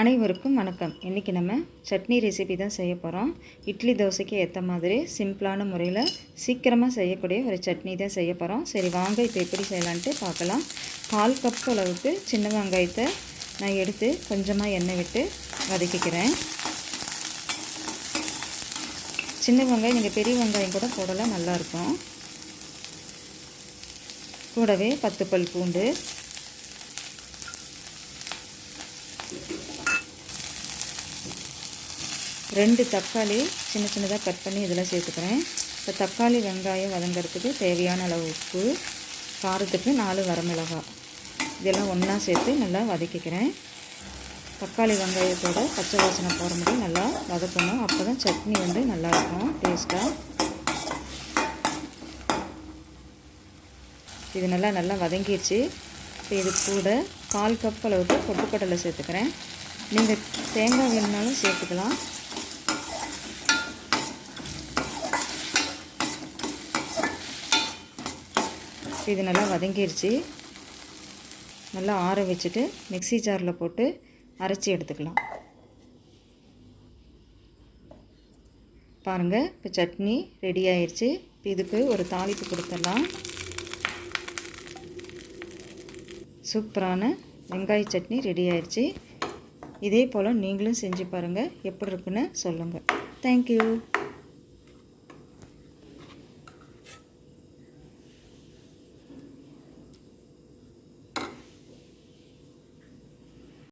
அனைவருக்கும் வணக்கம். இன்றைக்கி நம்ம சட்னி ரெசிபி தான் செய்ய போகிறோம் இட்லி தோசைக்கு ஏற்ற மாதிரி சிம்பிளான முறையில் சீக்கிரமாக செய்யக்கூடிய ஒரு சட்னி தான் செய்ய போகிறோம் சரி வாங்க இப்போ எப்படி செய்யலான்ட்டு பார்க்கலாம். கால் கப் அளவுக்கு சின்ன வெங்காயத்தை நான் எடுத்து கொஞ்சமாக எண்ணெய் விட்டு வதக்கிக்கிறேன். சின்ன வெங்காயம் நீங்கள் பெரிய வெங்காயம் கூட போடலாம். நல்லாயிருக்கும் கூடவே பத்து பல் பூண்டு ரெண்டு தக்காளி சின்ன சின்னதாக கட் பண்ணி இதெல்லாம் சேர்த்துக்கிறேன். இப்போ தக்காளி வெங்காயம் வதங்கிறதுக்கு தேவையான அளவு உப்பு காரத்துக்கு நாலு வரமிளகாய் இதெல்லாம் ஒன்றா சேர்த்து நல்லா வதக்கிக்கிறேன். தக்காளி வெங்காயத்தோட பச்சை வாசனை போகிற மாதிரி நல்லா வதக்கணும். அப்போ தான் சட்னி வந்து நல்லாயிருக்கும் டேஸ்ட்டாக இது நல்லா நல்லா வதங்கிடுச்சு இப்போ இது கூட கால் கப் அளவுக்கு பொட்டுக்கடலை சேர்த்துக்கிறேன். நீங்கள் தேங்காய் வேணுனாலும் சேர்த்துக்கலாம். இது நல்லா வதங்கிருச்சு. நல்லா ஆற வச்சுட்டு மிக்சி ஜாரில் போட்டு அரைச்சி எடுத்துக்கலாம். பாருங்கள் இப்போ சட்னி ரெடி ஆயிடுச்சு இப்போ இதுக்கு ஒரு தாளிப்பு கொடுத்துடலாம். சூப்பரான வெங்காய சட்னி ரெடி ஆயிடுச்சு இதே போல் நீங்களும் செஞ்சு பாருங்கள் எப்படி இருக்குன்னு சொல்லுங்கள் தேங்க்யூ